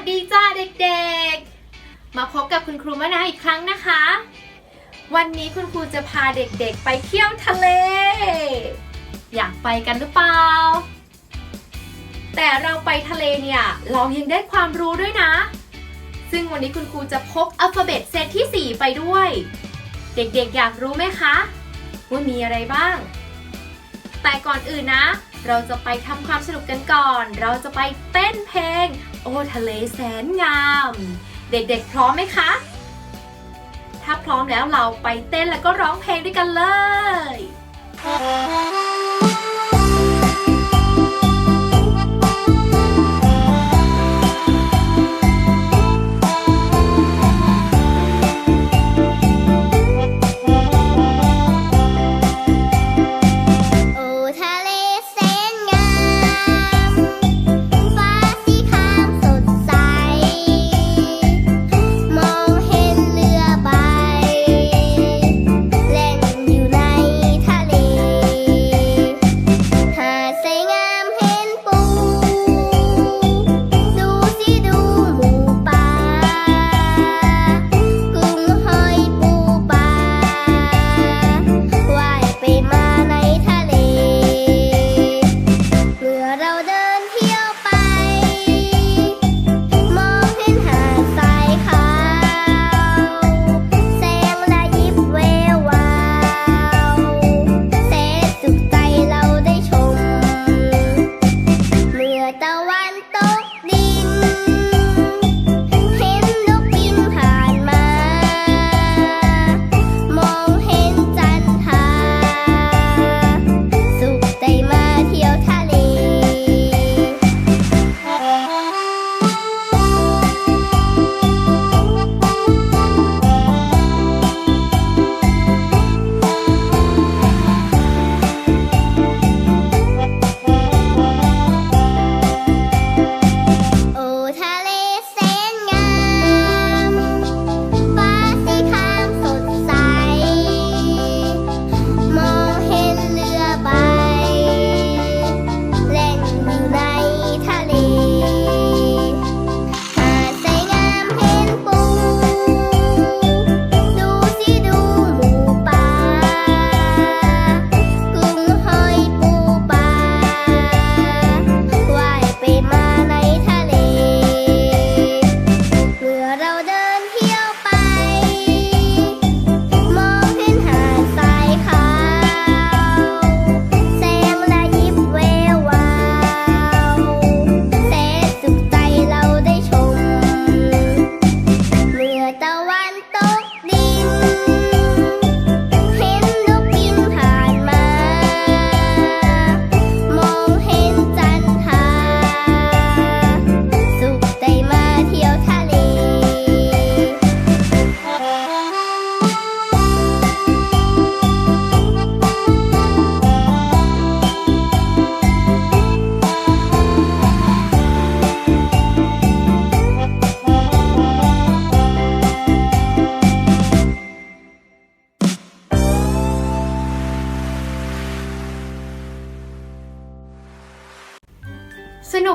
สดีจ้าเด็กๆ มาพบกับคุณครูมะนาวอีกครั้งนะคะ วันนี้คุณครูจะพาเด็กๆ ไปเที่ยวทะเล อยากไปกันหรือเปล่า แต่เราไปทะเลเนี่ยเรายังได้ความรู้ด้วยนะ ซึ่งวันนี้คุณครูจะพกอัลฟาเบตเซตที่ 4 ไปด้วย เด็กๆ อยากรู้ไหมคะ ว่ามีอะไรบ้าง แต่ก่อนอื่นนะ เราจะไปทำความสนุกกันก่อน เราจะไปเต้นเพลง โอ้ทะเลแสนงาม เด็กๆพร้อมไหมคะ ถ้าพร้อมแล้วเราไปเต้นแล้วก็ร้องเพลงด้วยกันเลย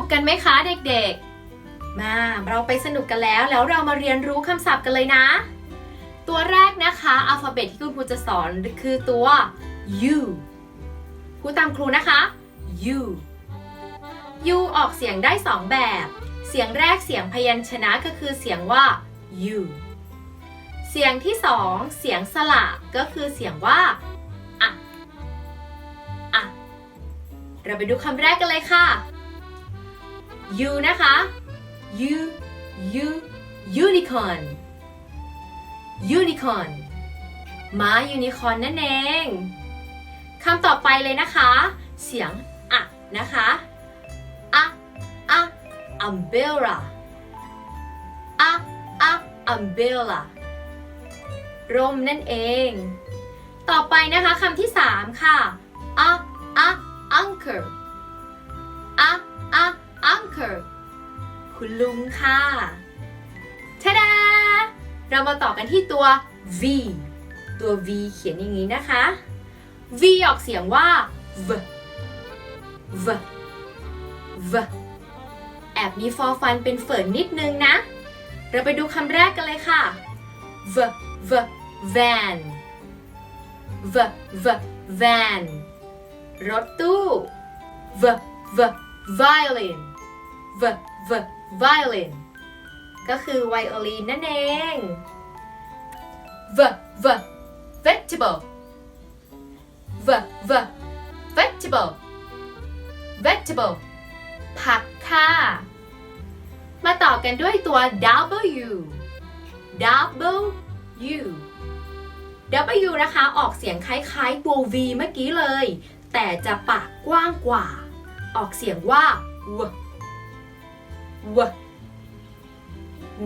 กกันไหมคะเด็กๆ มาเราไปสนุกกันแล้วแล้วเรามาเรียนรู้คำศัพท์กันเลยนะ ตัวแรกนะคะอัลฟาเบตที่คุณครูจะสอนคือตัว U พูดตามครูนะคะ U U ออกเสียงได้สองแบบ เสียงแรกเสียงพยัญชนะก็คือเสียงว่า U เสียงที่สองเสียงสระก็คือเสียงว่าอะอะเราไปดูคำแรกกันเลยค่ะ U นะคะ U U unicorn unicorn ม้ายูนิคอร์นนั่นเองคำต่อไปเลยนะคะ เสียงอะนะคะอะอะ umbrella อะอะ umbrella ร่มนั่นเอง ต่อไปนะคะคำที่สามค่ะอะอะ anchor อะอะ anchor คุณลุงค่ะทะดา เรามาต่อกันที่ตัว V ตัว V เขียนอย่างนี้นะคะ V ออกเสียงว่า V V V แอบมีฟอร์ฟันเป็นเฟินนิดนึงนะ เราไปดูคำแรกกันเลยค่ะ v v van v v van รถตู้ v v violin v v violin ก็คือไวโอลินนั่นเอง v v vegetable v v vegetable vegetable ผักค่ะ มาต่อกันด้วยตัว W W W นะคะ ออกเสียงคล้ายๆตัว V เมื่อกี้เลย แต่จะปากกว้างกว่า ออกเสียงว่า W W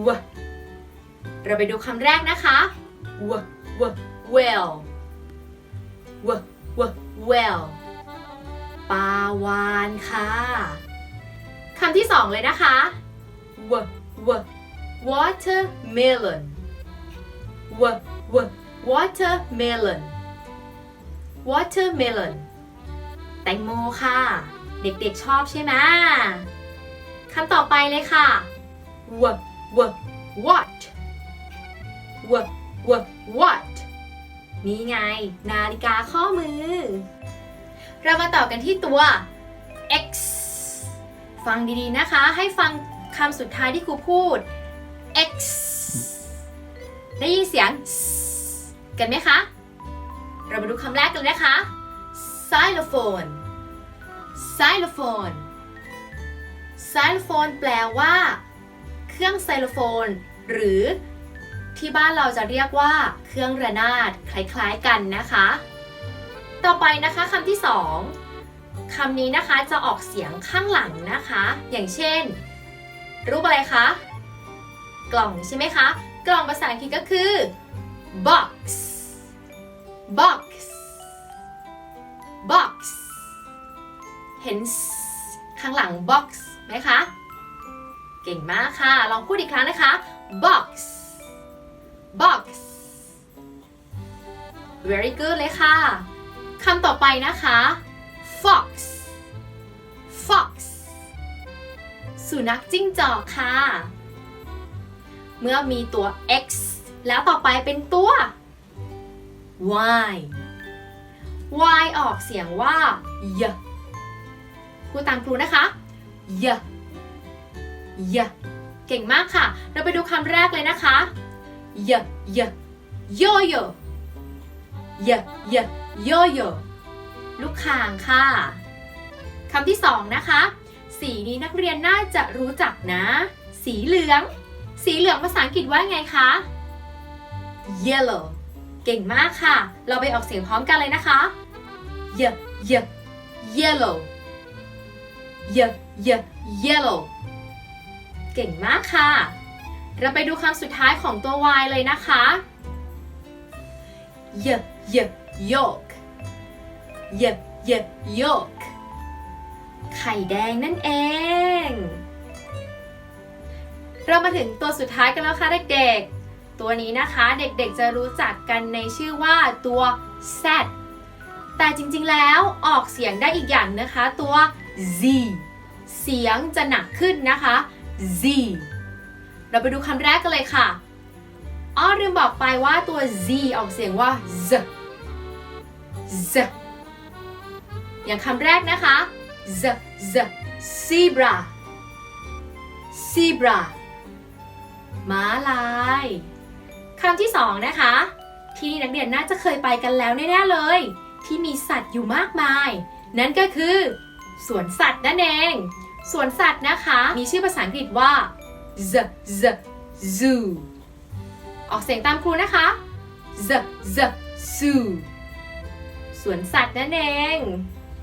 W เราไปดูคำแรกนะคะ W W well W W well ปลาวานค่ะคำที่สองเลยนะคะ w w watermelon w w watermelon watermelon แตงโมค่ะ เด็กๆชอบใช่ไหม คำต่อไปเลยค่ะ w w what w w what นี่ไง นาฬิกาข้อมือ เรามาต่อกันที่ตัว X ฟังดีๆนะคะ ให้ฟังคำสุดท้ายที่ครูพูด X ได้ยินเสียง S กันไหมคะ เรามาดูคำแรกกันนะคะ xylophone xylophone xylophone แปลว่า เครื่องไซโลโฟน หรือที่บ้านเราจะเรียกว่า เครื่องระนาดคล้ายๆกันนะคะ ต่อไปนะคะคำที่สองคำนี้นะคะจะออกเสียงข้างหลังนะคะ อย่างเช่น รูปอะไรคะ กล่องใช่ไหมคะ กล่องภาษาอังกฤษก็คือ box box box เห็นข้างหลัง box ไหมคะ เก่งมากค่ะ ลองพูดอีกครั้งนะคะ box box very good เลยค่ะคำต่อไปนะคะ fox fox สุนัขจิ้งจอกค่ะ เมื่อมีตัว x แล้วต่อไปเป็นตัว y y ออกเสียงว่า y พูดตามครูนะคะ y y เก่งมากค่ะ เราไปดูคำแรกเลยนะคะ y y yo yo y y yo yo ลูกข่างค่ะคำที่สองนะคะ สีนี้นักเรียนน่าจะรู้จักนะ สีเหลือง สีเหลืองภาษาอังกฤษว่าไงคะ yellow เก่งมากค่ะ เราไปออกเสียงพร้อมกันเลยนะคะ y y yellow y y yellow เก่งมากค่ะ เราไปดูคำสุดท้ายของตัว y เลยนะคะ y y yolk y y yolk ไข่แดงนั่นเอง เรามาถึงตัวสุดท้ายกันแล้วค่ะเด็กๆ ตัวนี้นะคะเด็กๆจะรู้จักกันในชื่อว่าตัว z แต่จริงๆแล้วออกเสียงได้อีกอย่างนะคะตัว z เสียงจะหนักขึ้นนะคะ z เราไปดูคำแรกกันเลยค่ะ อ้อลืมบอกไปว่าตัว z ออกเสียงว่า z z อย่างคำแรกนะคะ z z zebra zebra ม้าลายคำที่สองนะคะ ที่นักเรียนน่าจะเคยไปกันแล้วแน่ๆเลย ที่มีสัตว์อยู่มากมาย นั่นก็คือ สวนสัตว์นั่นเอง สวนสัตว์นะคะ มีชื่อภาษาอังกฤษว่า z z zoo ออกเสียงตามครูนะคะ z z zoo สวนสัตว์นั่นเอง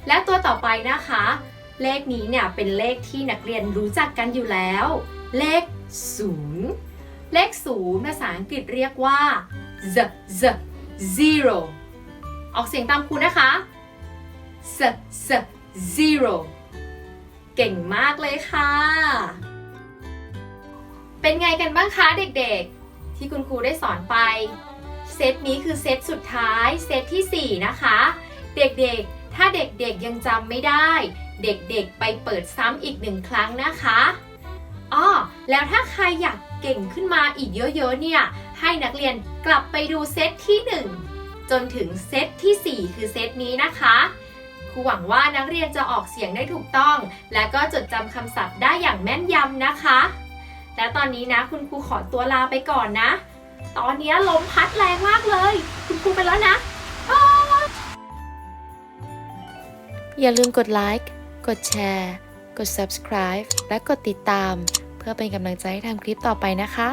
และตัวต่อไปนะคะ เลขนี้เนี่ยเป็นเลขที่นักเรียนรู้จักกันอยู่แล้ว เลข0เลข0ภาษาอังกฤษเรียกว่า z z zero ออกเสียงตามครูนะคะ z z zero เก่งมากเลยค่ะ เป็นไงกันบ้างคะเด็กๆ ที่คุณครูได้สอนไป เซตนี้คือเซตสุดท้าย เซตที่ 4 นะคะ เด็กๆ ถ้าเด็กๆยังจำไม่ได้ เด็กๆ ไปเปิดซ้ำอีกหนึ่งครั้งนะคะอ้อแล้วถ้าใครอยากเก่งขึ้นมาอีกเยอะๆ เนี่ย ให้นักเรียนกลับไปดูเซตที่ 1 จนถึงเซตที่ 4 คือเซตนี้นะคะ รูหวังว่านักเรียนจะออกเสียงได้ถูกต้อง และก็จดจำคำศัพท์ได้อย่างแม่นยำนะคะ และตอนนี้นะคุณครูขอตัวลาไปก่อนนะ ตอนนี้ลมพัดแรงมากเลย คุณครูไปแล้วนะ อย่าลืมกดไลค์ กดแชร์ กด subscribe และกดติดตาม เพื่อเป็นกำลังใจให้ทำคลิปต่อไปนะคะ